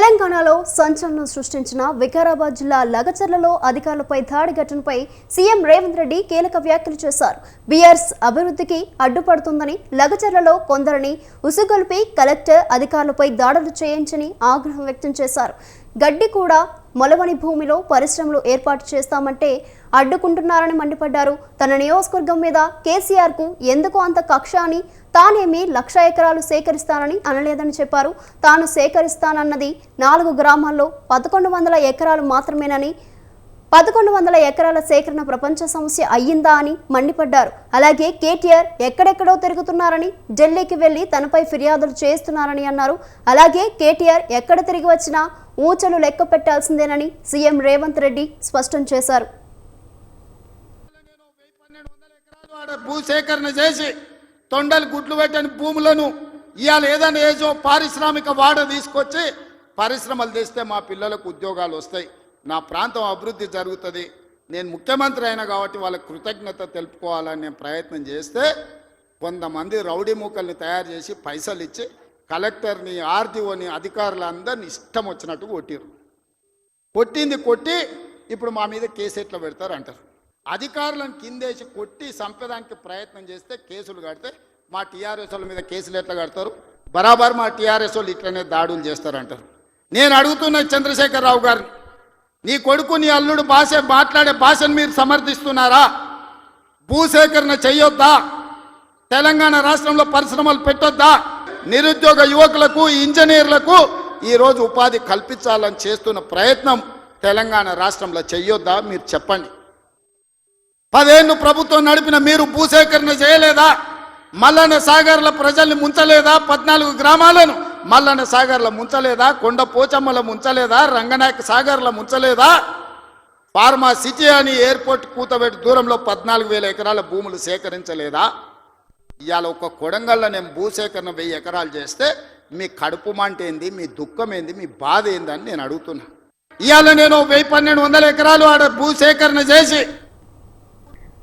తెలంగాణలో సంచలనం సృష్టించిన వికారాబాద్ జిల్లా లగచర్లలో అధికారులపై దాడి ఘటనపై సీఎం రేవంత్ రెడ్డి కీలక వ్యాఖ్యలు చేశారు. బీఆర్ఎస్ అభివృద్ధికి అడ్డుపడుతుందని లగచర్లలో కొందరిని ఉసుగొల్పి కలెక్టర్ అధికారులపై దాడులు చేయించని ఆగ్రహం వ్యక్తం చేశారు. గడ్డి కూడా మొలవని భూమిలో పరిశ్రమలు ఏర్పాటు చేస్తామంటే అడ్డుకుంటున్నారని మండిపడ్డారు. తన నియోజకవర్గం మీద కేసీఆర్కు ఎందుకు అంత కక్ష అని తానేమి లక్ష ఎకరాలు సేకరిస్తానని అనలేదని చెప్పారు. తాను సేకరిస్తానన్నది నాలుగు గ్రామాల్లో పదకొండు వందల ఎకరాలు మాత్రమేనని పదకొండు వందల ఎకరాల సేకరణ ప్రపంచ సమస్య అయ్యిందా అని మండిపడ్డారు. అలాగే కేటీఆర్ ఎక్కడెక్కడో తిరుగుతున్నారని ఢిల్లీకి వెళ్ళి తనపై ఫిర్యాదులు చేస్తున్నారని అన్నారు. అలాగే కేటీఆర్ ఎక్కడ తిరిగి వచ్చినా ఊచలు లెక్క పెట్టాల్సిందేనని సీఎం రేవంత్ రెడ్డి స్పష్టం చేశారు. భూసేకరణ చేసి తొండలు గుడ్లు పెట్టని భూములను ఇవాళ ఏదైనా ఏజో పారిశ్రామిక వాడ తీసుకొచ్చి పరిశ్రమలు తెస్తే మా పిల్లలకు ఉద్యోగాలు వస్తాయి. నా ప్రాంతం అభివృద్ధి జరుగుతుంది. నేను ముఖ్యమంత్రి అయినా కాబట్టి వాళ్ళకి కృతజ్ఞత తెలుపుకోవాలని నేను ప్రయత్నం చేస్తే కొంతమంది రౌడీ మూకల్ని తయారు చేసి పైసలు ఇచ్చి కలెక్టర్ని ఆర్డీఓని అధికారులందరినీ ఇష్టం వచ్చినట్టు కొట్టిరు కొట్టింది కొట్టి ఇప్పుడు మా మీద కేసు ఎట్లా పెడతారు అంటారు. అధికారులను కిందేసి కొట్టి సంపదానికి ప్రయత్నం చేస్తే కేసులు కడితే మా టీఆర్ఎస్ వాళ్ళ మీద కేసులు ఎట్లా కడతారు? బరాబర్ మా టీఆర్ఎస్ వాళ్ళు ఇట్లనే దాడులు చేస్తారంటారు నేను అడుగుతున్న చంద్రశేఖరరావు గారిని. నీ కొడుకు నీ అల్లుడు భాష మాట్లాడే భాషను మీరు సమర్థిస్తున్నారా? భూసేకరణ చేయొద్దా తెలంగాణ రాష్ట్రంలో పరిశ్రమలు పెట్టొద్దా? నిరుద్యోగ యువకులకు ఇంజనీర్లకు ఈరోజు ఉపాధి కల్పించాలని చేస్తున్న ప్రయత్నం తెలంగాణ రాష్ట్రంలో చెయ్యొద్దా? మీరు చెప్పండి. పదేళ్ళు ప్రభుత్వం నడిపిన మీరు భూసేకరణ చేయలేదా? మల్లన సాగర్ల ప్రజల్ని ముంచలేదా? పద్నాలుగు గ్రామాలను మల్లన సాగర్ల ముంచలేదా? కొండ పోచమ్మల ముంచలేదా? రంగనాయక సాగర్ల ముంచలేదా? ఫార్మా సిటీ అని ఎయిర్పోర్ట్ కూతబెట్టి దూరంలో పద్నాలుగు వేల ఎకరాల భూములు సేకరించలేదా? ఇవాళ ఒక కొడంగల్లో నేను భూసేకరణ వెయ్యి ఎకరాలు చేస్తే మీ కడుపు మంట ఏంది మీ దుఃఖం ఏంది మీ బాధ ఏందని నేను అడుగుతున్నా. ఇవాళ నేను వెయ్యి పన్నెండు వందల ఎకరాలు ఆడ భూసేకరణ చేసి